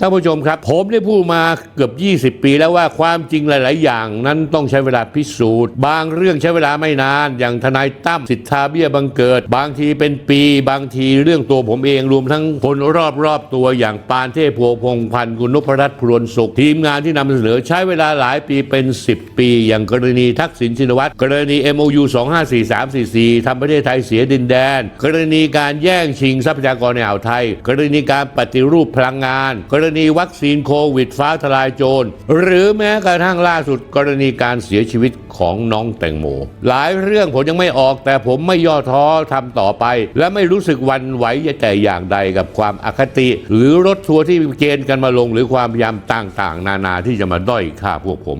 ท่านผู้ชมครับ ผมได้พูดมาเกือบ 20 ปีแล้วว่าความจริงหลาย ๆ อย่างนั้นต้องใช้เวลาพิสูจน์ บางเรื่องใช้เวลาไม่นาน อย่างทนายตั้มสิทธาเบี้ยบังเกิด บางทีเป็นปี บางทีเรื่องตัวผมเองรวมทั้งคนรอบ ๆ ตัวอย่างปานเทพพัวพงพันธ์คุณนพรัตน์พรวนสุข ทีมงานที่นำเสนอใช้เวลาหลายปีเป็น 10 ปี อย่างกรณีทักษิณชินวัตรกรณี MOU 254344ทำประเทศไทยเสียดินแดน กรณีการแย่งชิงทรัพยากรในอ่าวไทย กรณีการปฏิรูปพลังงานกรณีวัคซีนโควิดฟ้าทลายโจร หรือแม้กระทั่งล่าสุดกรณีการเสียชีวิตของน้องแตงโม หลายเรื่องผมยังไม่ออก แต่ผมไม่ย่อท้อทำต่อไป และไม่รู้สึกวันไหวแต่อย่างใดกับความอคติ หรือรถทัวร์ที่เกณฑ์กันมาลง หรือความพยายามต่างๆ นานาที่จะมาด้อยค่าพวกผม